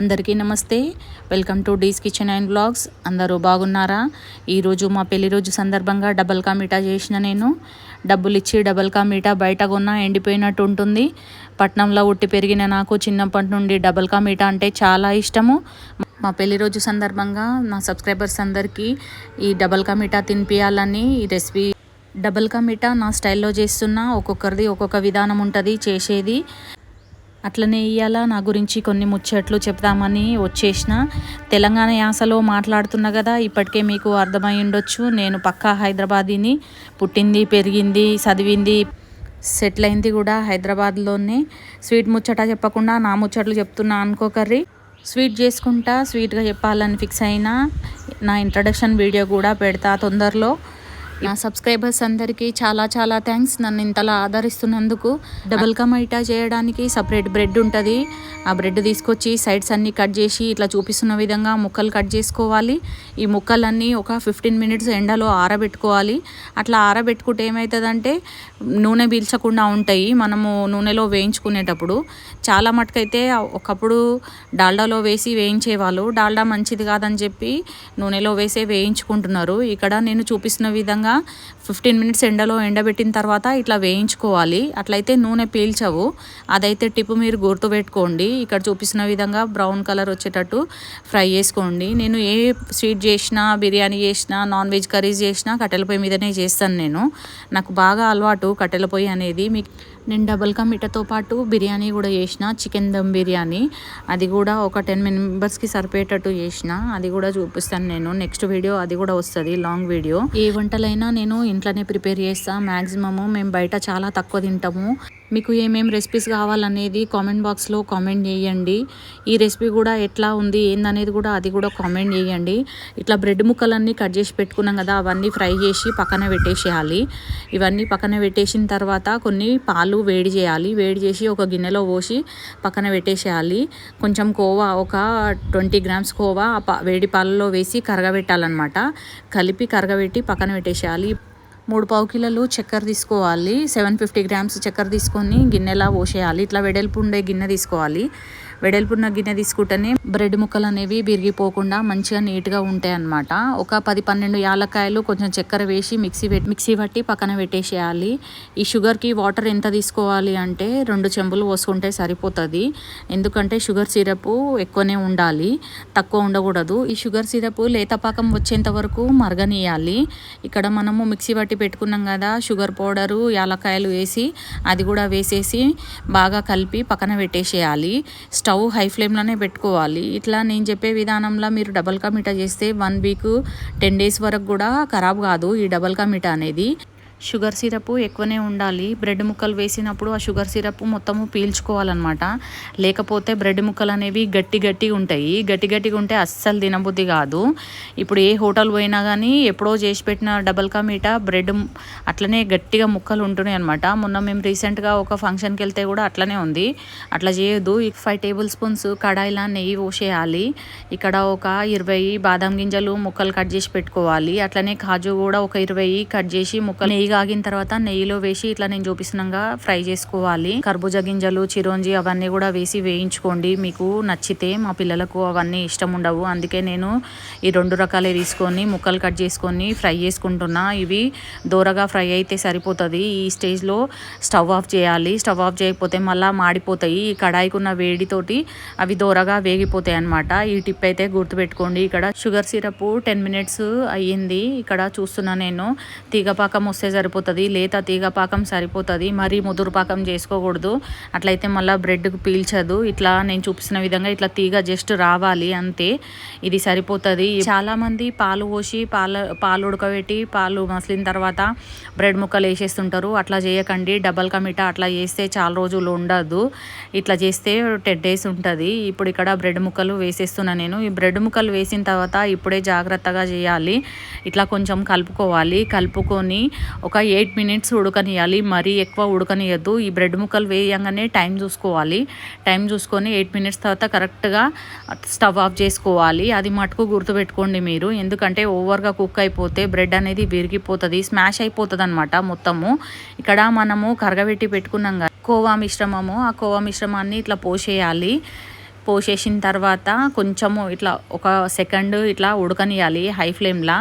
అందరికీ నమస్తే. Welcome to Dee's kitchen and blogs. అందరూ బాగున్నారా? ఈరోజు మా పెళ్ళి రోజు సందర్భంగా డబల్ కా మీఠా చేసిన నేను. డబ్బులు ఇచ్చి డబల్ కా మీఠా బయట కొన్నా ఎండిపోయినట్టు ఉంటుంది. పట్నంలో ఉట్టి పెరిగిన నాకు చిన్నప్పటి నుండి డబల్ కా మీఠా అంటే చాలా ఇష్టము. మా పెళ్ళి రోజు సందర్భంగా నా సబ్స్క్రైబర్స్ అందరికీ ఈ డబల్ కా మీఠా తినిపించాలని ఈ రెసిపీ. డబల్ కా మీఠా నా స్టైల్లో చేస్తున్నా. ఒక్కొక్కరిది ఒక్కొక్క విధానం ఉంటుంది చేసేది. అట్లనే ఇయ్యాల? నా గురించి కొన్ని ముచ్చట్లు చెప్తామని వచ్చేసిన. తెలంగాణ యాసలో మాట్లాడుతున్నా కదా ఇప్పటికే మీకు అర్థమై ఉండొచ్చు. నేను పక్కా హైదరాబాదీని. పుట్టింది పెరిగింది చదివింది సెటిల్ అయింది కూడా హైదరాబాద్లోనే. స్వీట్ ముచ్చట చెప్పకుండా నా ముచ్చట్లు చెప్తున్నా అనుకోకర్రీ స్వీట్ చేసుకుంటా స్వీట్గా చెప్పాలని ఫిక్స్ అయినా నా ఇంట్రడక్షన్ వీడియో కూడా పెడతా తొందరలో. నా సబ్స్క్రైబర్స్ అందరికీ చాలా చాలా థ్యాంక్స్ నన్ను ఇంతలా ఆదరిస్తున్నందుకు. డబుల్ కా మైటా చేయడానికి సపరేట్ బ్రెడ్ ఉంటుంది. ఆ బ్రెడ్ తీసుకొచ్చి సైడ్స్ అన్నీ కట్ చేసి ఇట్లా చూపిస్తున్న విధంగా ముక్కలు కట్ చేసుకోవాలి. ఈ ముక్కలన్నీ ఒక ఫిఫ్టీన్ మినిట్స్ ఎండలో ఆరబెట్టుకోవాలి. అట్లా ఆరబెట్టుకుంటే ఏమవుతుందంటే నూనె పీల్చకుండా ఉంటాయి. మనము నూనెలో వేయించుకునేటప్పుడు చాలా మటుకైతే ఒకప్పుడు డాల్డాలో వేసి వేయించేవాళ్ళు. డాల్డా మంచిది కాదని చెప్పి నూనెలో వేసే వేయించుకుంటున్నారు. ఇక్కడ నేను చూపిస్తున్న విధంగా ఫిఫ్టీన్ మినిట్స్ ఎండలో ఎండబెట్టిన తర్వాత ఇట్లా వేయించుకోవాలి. అట్లయితే నూనె పీల్చవు. అదైతే టిప్ మీరు గుర్తుపెట్టుకోండి ఇక్కడ చూపిస్తున్న విధంగా బ్రౌన్ కలర్ వచ్చేటట్టు ఫ్రై చేసుకోండి. నేను ఏ స్వీట్ చేసినా బిర్యానీ చేసినా నాన్ వెజ్ కర్రీస్ చేసినా కట్టెల పొయ్యి మీదనే చేస్తాను నేను. నాకు బాగా అలవాటు కట్టెల పొయ్యి అనేది. మీకు నేను డబుల్ కా మీఠాతో పాటు బిర్యానీ కూడా చేసిన చికెన్ దమ్ బిర్యానీ. అది కూడా ఒక టెన్ మెంబర్స్కి సరిపోయేటట్టు చేసిన. అది కూడా చూపిస్తాను నేను. నెక్స్ట్ వీడియో అది కూడా వస్తుంది లాంగ్ వీడియో. ఏ వంటలైనా నేను ఇంట్లోనే ప్రిపేర్ చేస్తాను మ్యాక్సిమము మేము బయట చాలా తక్కువ తింటాము. మీకు ఏమేమి రెసిపీస్ కావాలనేది కామెంట్ బాక్స్లో కామెంట్ చేయండి. ఈ రెసిపీ కూడా ఎట్లా ఉంది ఏందనేది కూడా అది కూడా కామెంట్ చేయండి. ఇట్లా బ్రెడ్ ముక్కలన్నీ కట్ చేసి పెట్టుకున్నాం కదా అవన్నీ ఫ్రై చేసి పక్కన పెట్టేసేయాలి. ఇవన్నీ పక్కన పెట్టేసిన తర్వాత కొన్ని పాలు వేడి చేయాలి. వేడి చేసి ఒక గిన్నెలో పోసి పక్కన పెట్టేసేయాలి. కొంచెం కోవా ఒక ట్వంటీ గ్రామ్స్ కోవా ఆ వేడి పాలలో వేసి కరగబెట్టాలన్నమాట. కలిపి కరగబెట్టి పక్కన పెట్టేసేయాలి. మూడు పావు కిలోలు చక్కెర తీసుకోవాలి. సెవెన్ ఫిఫ్టీ గ్రామ్స్ చక్కెర తీసుకొని గిన్నెలా పోసేయాలి ఇట్లా వెడల్పు ఉండే గిన్నె తీసుకోవాలి. వెడల్పున్న గిన్నె తీసుకుంటేనే బ్రెడ్ ముక్కలు అనేవి విరిగిపోకుండా మంచిగా నీట్గా ఉంటాయి అన్నమాట ఒక పది పన్నెండు యాలక్కాయలు కొంచెం చక్కెర వేసి మిక్సీ పెట్టి మిక్సీ పట్టి పక్కన పెట్టేసేయాలి. ఈ షుగర్కి వాటర్ ఎంత తీసుకోవాలి అంటే రెండు చెంబులు పోసుకుంటే సరిపోతుంది. ఎందుకంటే షుగర్ సిరప్ ఎక్కువనే ఉండాలి. తక్కువ ఉండకూడదు. ఈ షుగర్ సిరప్ లేత పాకం వచ్చేంత వరకు మరగనీయాలి. ఇక్కడ మనము మిక్సీ పట్టి పెట్టుకున్నాం కదా షుగర్ పౌడరు యాలక్కాయలు వేసి అది కూడా వేసేసి బాగా కలిపి పక్కన పెట్టేసేయాలి. స్టవ్ హై ఫ్లేమ్లోనే పెట్టుకోవాలి. ఇట్లా నేను చెప్పే విధానంలో మీరు డబల్ కా మీఠా చేస్తే వన్ వీక్ టెన్ డేస్ వరకు కూడా ఖరాబ్ కాదు ఈ డబల్ కా మీఠా అనేది. షుగర్ సిరప్ ఎక్కువనే ఉండాలి. బ్రెడ్ ముక్కలు వేసినప్పుడు ఆ షుగర్ సిరప్ మొత్తము పీల్చుకోవాలన్నమాట. లేకపోతే బ్రెడ్ ముక్కలు అనేవి గట్టి గట్టిగా ఉంటాయి. గట్టి గట్టిగా ఉంటే అస్సలు తినబుద్ధి కాదు. ఇప్పుడు ఏ హోటల్ పోయినా కానీ ఎప్పుడో చేసి పెట్టిన డబల్ కా మీటా బ్రెడ్ అట్లనే గట్టిగా ముక్కలు ఉంటున్నాయి అనమాట మొన్న మేము రీసెంట్గా ఒక ఫంక్షన్కి వెళ్తే కూడా అట్లనే ఉంది. అట్లా చేయొద్దు. ఫైవ్ టేబుల్ స్పూన్స్ కడాయిలా నెయ్యి పోసేయాలి. ఇక్కడ ఒక ఇరవై బాదం గింజలు ముక్కలు కట్ చేసి పెట్టుకోవాలి. అట్లనే కాజు కూడా ఒక ఇరవై కట్ చేసి ముక్కలు నెయ్యి కాగిన తర్వాత నెయ్యిలో వేసి ఇట్లా నేను చూపిస్తున్నాగా ఫ్రై చేసుకోవాలి. కర్బూజా గింజలు చిరోంజి అవన్నీ కూడా వేసి వేయించుకోండి. మీకు నచ్చితే మా పిల్లలకు అవన్నీ ఇష్టం ఉండవు. అందుకే నేను ఈ రెండు రకాలే తీసుకొని ముక్కలు కట్ చేసుకొని ఫ్రై చేసుకుంటున్నా. ఇవి దూరగా ఫ్రై అయితే సరిపోతుంది. ఈ స్టేజ్లో స్టవ్ ఆఫ్ చేయాలి. స్టవ్ ఆఫ్ చేయకపోతే మళ్ళీ మాడిపోతాయి. ఈ కడాయికి ఉన్న వేడితోటి అవి దూరగా వేగిపోతాయి అన్నమాట. ఈ టిప్ అయితే గుర్తుపెట్టుకోండి. ఇక్కడ షుగర్ సిరప్ టెన్ మినిట్స్ అయ్యింది. ఇక్కడ చూస్తున్నా నేను. తీగపాకం వస్తే సరిపోతుంది లేత తీగ పాకం సరిపోతుంది మరీ ముదురు పాకం చేసుకోకూడదు. అట్లయితే మళ్ళీ బ్రెడ్కు పీల్చదు. ఇట్లా నేను చూపిస్తున్న విధంగా ఇట్లా తీగ జస్ట్ రావాలి అంతే. ఇది సరిపోతుంది. చాలామంది పాలు పోసి పాల పాలు ఉడకబెట్టి పాలు మసిలిన తర్వాత బ్రెడ్ ముక్కలు వేసేస్తుంటారు. అట్లా చేయకండి. డబల్ కమిటా అట్లా చేస్తే చాలా రోజులు ఉండదు. ఇట్లా చేస్తే టెన్ డేస్ ఉంటుంది. ఇప్పుడు ఇక్కడ బ్రెడ్ ముక్కలు వేసేస్తున్నా నేను. ఈ బ్రెడ్ ముక్కలు వేసిన తర్వాత ఇప్పుడే జాగ్రత్తగా చేయాలి. ఇట్లా కొంచెం కలుపుకోవాలి. కలుపుకొని ఒక ఎయిట్ మినిట్స్ ఉడకనియాలి మరీ ఎక్కువ ఉడకనియద్దు. ఈ బ్రెడ్ ముక్కలు వేయంగానే టైం చూసుకోవాలి. టైం చూసుకొని ఎయిట్ మినిట్స్ తర్వాత కరెక్ట్గా స్టవ్ ఆఫ్ చేసుకోవాలి. అది మటుకు గుర్తుపెట్టుకోండి మీరు. ఎందుకంటే ఓవర్గా కుక్ అయిపోతే బ్రెడ్ అనేది విరిగిపోతుంది స్మాష్ అయిపోతుంది అనమాట మొత్తము. ఇక్కడ మనము కరగబెట్టి పెట్టుకున్నాం కదా కోవా మిశ్రమము. ఆ కోవా మిశ్రమాన్ని ఇట్లా పోసేయాలి పోసేసిన తర్వాత కొంచెము ఇట్లా ఒక సెకండ్ ఇట్లా ఉడకనియాలి హై ఫ్లేమ్లో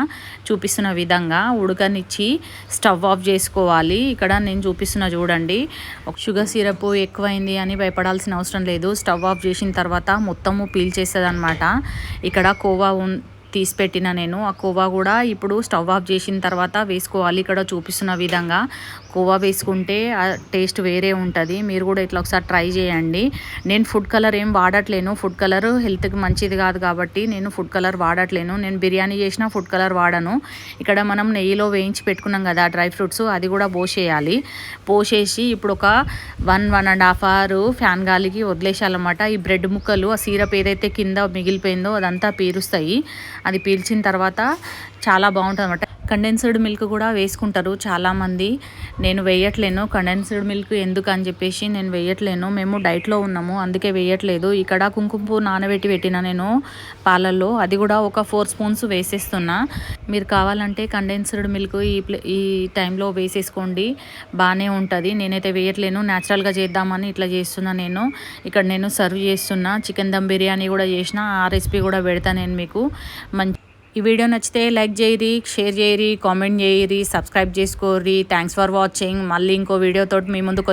చూపిస్తున్న విధంగా ఉడకనిచ్చి స్టవ్ ఆఫ్ చేసుకోవాలి. ఇక్కడ నేను చూపిస్తున్న చూడండి ఒక షుగర్ సిరప్ ఎక్కువైంది అని భయపడాల్సిన అవసరం లేదు. స్టవ్ ఆఫ్ చేసిన తర్వాత మొత్తము పీల్చేస్తుంది అనమాట ఇక్కడ కోవా తీసి పెట్టిన నేను. ఆ కోవా కూడా ఇప్పుడు స్టవ్ ఆఫ్ చేసిన తర్వాత వేసుకోవాలి. ఇక్కడ చూపిస్తున్న విధంగా కోవా వేసుకుంటే ఆ టేస్ట్ వేరే ఉంటుంది. మీరు కూడా ఇట్లా ఒకసారి ట్రై చేయండి. నేను ఫుడ్ కలర్ ఏం వాడట్లేను. ఫుడ్ కలర్ హెల్త్కి మంచిది కాదు కాబట్టి నేను ఫుడ్ కలర్ వాడట్లేను. నేను బిర్యానీ చేసిన ఫుడ్ కలర్ వాడను. ఇక్కడ మనం నెయ్యిలో వేయించి పెట్టుకున్నాం కదా డ్రై ఫ్రూట్స్ అది కూడా పోసేయాలి. పోసేసి ఇప్పుడు ఒక one one and half hour fan గాలికి వదిలేసాలన్నమాట ఈ బ్రెడ్ ముక్కలు ఆ సీరప్ ఏదైతే కింద మిగిలిపోయిందో అదంతా పీరుస్తాయి. అది పీల్చిన తర్వాత చాలా బాగుంటుంది అనమాట కండెన్స్డ్ మిల్క్ కూడా వేసుకుంటారు చాలామంది. నేను వేయట్లేను కండెన్స్డ్ మిల్క్ ఎందుకు అని చెప్పేసి నేను వేయట్లేను. మేము డైట్లో ఉన్నాము అందుకే వేయట్లేదు. ఇక్కడ కుంకుమ నానబెట్టి పెట్టిన నేను పాలల్లో. అది కూడా ఒక ఫోర్ స్పూన్స్ వేసేస్తున్నా. మీరు కావాలంటే కండెన్స్డ్ మిల్క్ ఈ ప్లే ఈ టైంలో వేసేసుకోండి. బాగానే ఉంటుంది. నేనైతే వేయట్లేను. న్యాచురల్గా చేద్దామని ఇట్లా చేస్తున్నా నేను. ఇక్కడ నేను సర్వ్ చేస్తున్నా. చికెన్ దమ్ బిర్యానీ కూడా చేసిన. ఆ రెసిపీ కూడా పెడతా నేను మీకు. మంచి ఈ వీడియో నచ్చితే లైక్ చేయరి షేర్ చేయరి కామెంట్ చేయరి సబ్స్క్రైబ్ చేసుకోర్రి. థ్యాంక్స్ ఫర్ వాచింగ్ మళ్ళీ ఇంకో వీడియోతో మీ ముందుకు